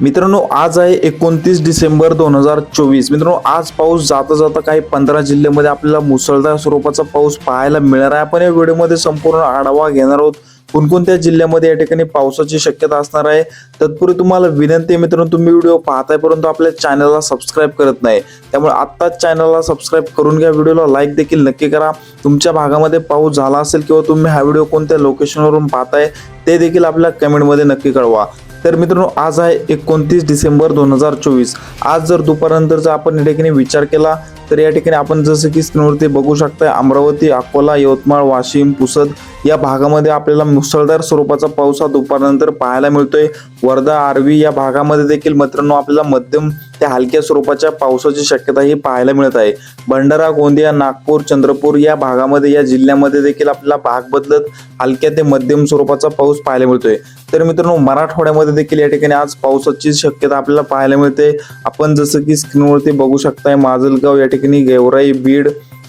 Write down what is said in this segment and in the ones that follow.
मित्रांनो आज आहे एकोणतीस डिसेंबर दोन हजार चोवीस. मित्रांनो आज पाऊस जाता जाता काही पंधरा जिल्ह्यामध्ये आपल्याला मुसळधार स्वरूपाचा पाऊस पाहायला मिळणार आहे. आपण या व्हिडिओमध्ये संपूर्ण आढावा घेणार आहोत. कोणकोणत्या जिल्ह्यामध्ये या ठिकाणी पावसाची शक्यता असणार आहे? तत्पूर्वी तुम्हाला विनंती आहे मित्रांनो तुम्ही व्हिडिओ पाहताय परंतु आपल्या चॅनलला सबस्क्राईब करत नाही. त्यामुळे आत्ताच चॅनलला सबस्क्राईब करून घ्या. व्हिडिओला लाईक देखील नक्की करा. तुमच्या भागामध्ये पाऊस झाला असेल किंवा तुम्ही हा व्हिडिओ कोणत्या लोकेशनवरून पाहताय ते देखील आपल्या कमेंटमध्ये नक्की कळवा. तर मित्रांनो आज आहे एकोणतीस डिसेंबर दोन हजार चोवीस. आज जर दुपारनंतर जर आपण या ठिकाणी विचार केला तर या ठिकाणी आपण जसं की स्क्रीनवरती बघू शकता अमरावती अकोला यवतमाळ वाशिम पुसद या भागामध्ये आपल्याला मुसळधार स्वरूपाचा पाऊस हा दुपारनंतर पाहायला मिळतोय. वर्धा आरवी या भागामध्ये देखील मित्रांनो आपल्याला मध्यम त्या हलक्या स्वरूपाच्या पावसाची शक्यता ही पाहायला मिळत आहे. भंडारा गोंदिया नागपूर चंद्रपूर या भागामध्ये या जिल्ह्यामध्ये देखील आपल्याला भाग बदलत हलक्या ते मध्यम स्वरूपाचा पाऊस पाहायला मिळतोय. तर मित्रांनो मराठवाड्यामध्ये देखील या ठिकाणी आज पावसाची शक्यता आपल्याला पाहायला मिळते. आपण जसं की स्क्रीनवरती बघू शकताय माजलगाव या ठिकाणी गेवराई बीड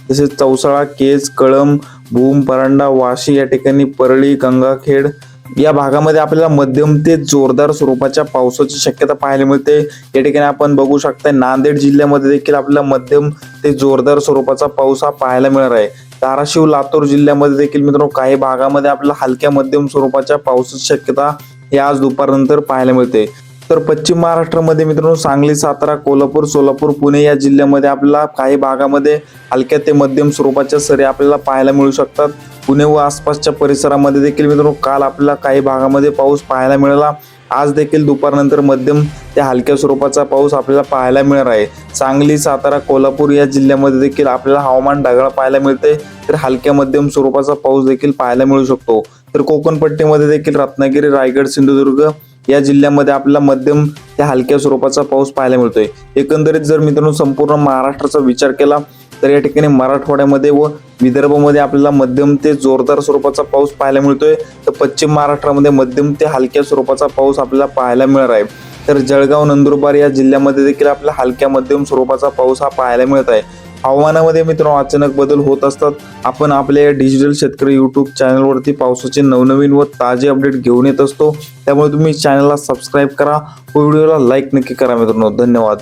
तसेच चौसाळा केज कळंब भूम परांडा वाशी या ठिकाणी परळी गंगाखेड या भागामध्ये आपल्याला मध्यम ते जोरदार स्वरूपाच्या पावसाची शक्यता पाहायला मिळते. या ठिकाणी आपण बघू शकता नांदेड जिल्ह्यामध्ये देखील आपल्याला मध्यम ते जोरदार स्वरूपाचा पाऊस हा पाहायला मिळणार आहे. धाराशिव लातूर जिल्ह्यामध्ये देखील मित्रांनो काही भागामध्ये आपल्याला हलक्या मध्यम स्वरूपाच्या पावसाची शक्यता ही आज दुपारनंतर पाहायला मिळते. तर पश्चिम महाराष्ट्रामध्ये मित्रांनो सांगली सातारा कोल्हापूर सोलापूर पुणे या जिल्ह्यामध्ये आपल्याला काही भागामध्ये हलक्या ते मध्यम स्वरूपाच्या सरी आपल्याला पाहायला मिळू शकतात. पुणे व आसपासच्या परिसरामध्ये देखील मित्रांनो काल आपल्याला काही भागामध्ये पाऊस पाहायला मिळाला. आज देखील दुपारनंतर मध्यम ते हलक्या स्वरूपाचा पाऊस आपल्याला पाहायला मिळणार आहे. सांगली सातारा कोल्हापूर या जिल्ह्यामध्ये देखील आपल्याला हवामान ढगाळ पाहायला मिळते. तर हलक्या मध्यम स्वरूपाचा पाऊस देखील पाहायला मिळू शकतो. तर कोकणपट्टीमध्ये देखील रत्नागिरी रायगड सिंधुदुर्ग या जिल्ह्यामध्ये आपल्याला मध्यम ते हलक्या स्वरूपाचा पाऊस पाहायला मिळतोय. एकंदरीत जर मित्रांनो संपूर्ण महाराष्ट्राचा विचार केला तर या ठिकाणी मराठवाड्यामध्ये व विदर्भामध्ये आपल्याला मध्यम ते जोरदार स्वरूपाचा पाऊस पाहायला मिळतोय. तर पश्चिम महाराष्ट्रामध्ये मध्यम ते हलक्या स्वरूपाचा पाऊस आपल्याला पाहायला मिळणार आहे. तर जळगाव नंदुरबार या जिल्ह्यामध्ये देखील आपल्या हलक्या मध्यम स्वरूपाचा पाऊस हा पाहायला मिळत आहे. हवामानामध्ये मित्रांनो अचानक बदल होत असतात. आपण आपल्या या डिजिटल शेतकरी यूट्यूब चॅनलवरती पावसाचे नवनवीन व ताजे अपडेट घेऊन येत असतो. त्यामुळे तुम्ही चॅनलला सबस्क्राईब करा व व्हिडिओला लाईक नक्की करा मित्रांनो. धन्यवाद.